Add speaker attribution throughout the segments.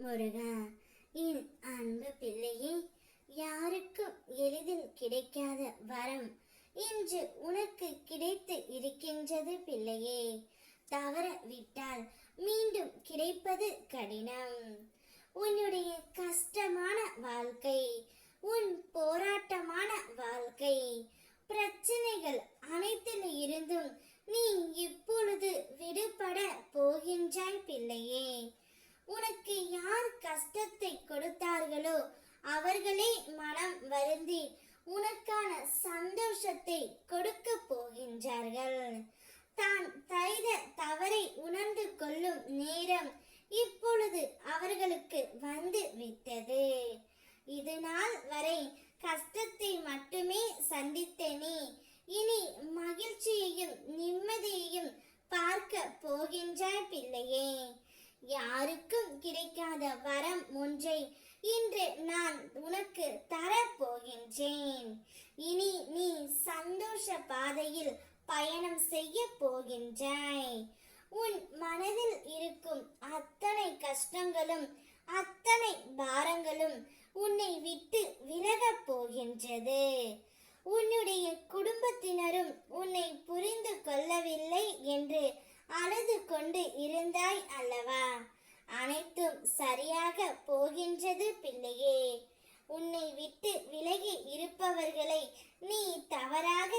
Speaker 1: முருகா என் அன்பு பிள்ளையே யாருக்கும் எளிதில் கிடைக்காத வரம் இன்று உனக்கு கிடைத்து இருக்கின்றது பிள்ளையே. தவற விட்டால் மீண்டும் கிடைப்பது கடினம். உன்னுடைய கஷ்டமான வாழ்க்கை உன் போராட்டமான வாழ்க்கை பிரச்சனைகள் அனைத்தில் இருந்தும் நீ இப்பொழுது விடுபட போகின்றாய் பிள்ளையே உனக்கு யார் கஷ்டத்தை கொடுத்தார்களோ அவர்களே மனம் உனக்கான சந்தோஷத்தை கொடுக்க போகின்றார்கள். தான் செய்த தவறை உணர்ந்து கொள்ளும் நேரம் இப்பொழுது அவர்களுக்கு வந்து விட்டது. இது நாள் வரை கஷ்ட மட்டுமே சந்தித்த நீ இனி மகிழ்ச்சியையும் நிம்மதியையும் பார்க்க போகின்றாய் பிள்ளையே யாருக்கும் கிடைக்காத வரம் ஒன்றை இன்று நான் உனக்கு தரப் போகின்றேன் இனி நீ சந்தோஷ பாதையில் பயணம் செய்ய போகின்றாய் உன் மனதில் இருக்கும் அத்தனை கஷ்டங்களும் அத்தனை பாரங்களும் உன்னை விட்டு விலகப் போகின்றது. உன்னுடைய குடும்பத்தினரும் உன்னை புரிந்து கொள்ளவில்லை என்று அழுது கொண்டு இருந்தாய் அல்லவா? அனைத்தும் சரியாக போகின்றது பிள்ளையே. உன்னை விட்டு விலகி இருப்பவர்களை நீ தவறாக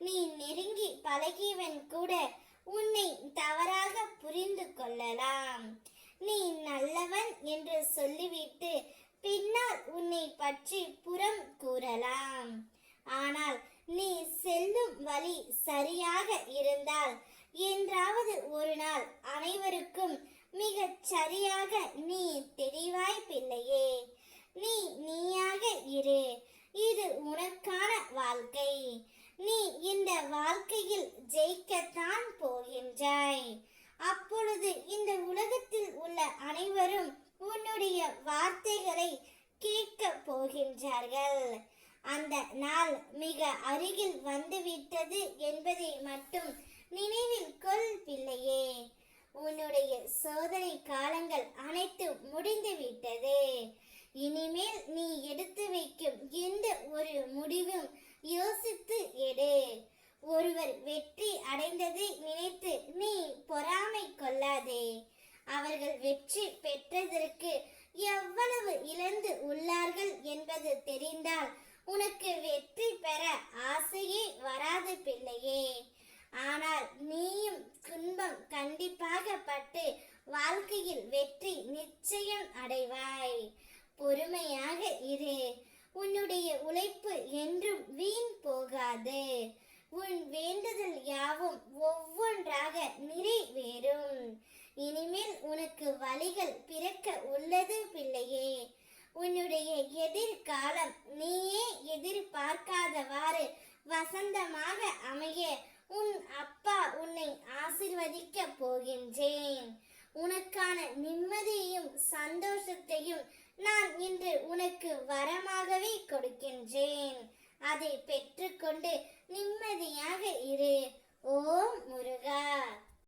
Speaker 1: நீ நெருங்கி பழகியவன் கூட உன்னை தவறாக புரிந்து கொள்ளலாம். நீ நல்லவன் என்று சொல்லிவிட்டு பின்னால் உன்னை பற்றி புறம் கூறலாம். ஆனால் நீ செல்லும் வழி சரியாக இருந்தால் என்றாவது ஒரு நாள் அனைவருக்கும் மிகச் சரியாக நீ தெரிவாய் பிள்ளையே நீ நீயாக இரு இது உனக்கான வாழ்க்கை நீ இந்த வாழ்க்கையில் ஜெயிக்கத்தான் போகின்றாய் அப்பொழுது இந்த உலகத்தில் உள்ள அனைவரும் உன்னுடைய வார்த்தைகளை கேட்க போகின்றார்கள். அந்த நாள் மிக அருகில் வந்துவிட்டது என்பதை மட்டும் நினைவில் கொள் பிள்ளையே. உன்னுடைய சோதனை காலங்கள் அனைத்தும் முடிந்து விட்டது இனிமேல் நீ எடுத்து வைக்கும் எந்த ஒரு முடிவும் யோசித்து எடு. ஒருவர் வெற்றி அடைந்ததை நினைத்து நீ பொறாமை கொள்ளாதே. அவர்கள் வெற்றி பெற்றதற்கு எவ்வளவு இழந்து உள்ளார்கள் என்பது தெரிந்தால் உனக்கு வெற்றி பெற ஆசையே வராது பிள்ளையே. ஆனால் நீயும் துன்பம் கண்டிப்பாக பட்டு வாழ்க்கையில் வெற்றி நிச்சயம் அடைவாய். பொறுமையாக இரு. உன்னுடைய உழைப்பு என்றும் வீண் போகாது. உன் வேண்டுதல் யாவும் ஒவ்வொன்றாக நிறைவேறும். இனிமேல் உனக்கு வழிகள் பிறக்க உள்ளது பிள்ளையே. உன்னுடைய எதிர்காலம் நீயே எதிர்பார்க்காதவாறு வசந்தமாக அமைய உன் அப்பா உன்னை ஆசிர்வதிக்க போகின்றேன். உனக்கான நிம்மதியையும் சந்தோஷத்தையும் நான் இன்று உனக்கு வரமாகவே கொடுக்கின்றேன். அதை பெற்றுக்கொண்டு நிம்மதியாக இரு. ஓம் முருகா.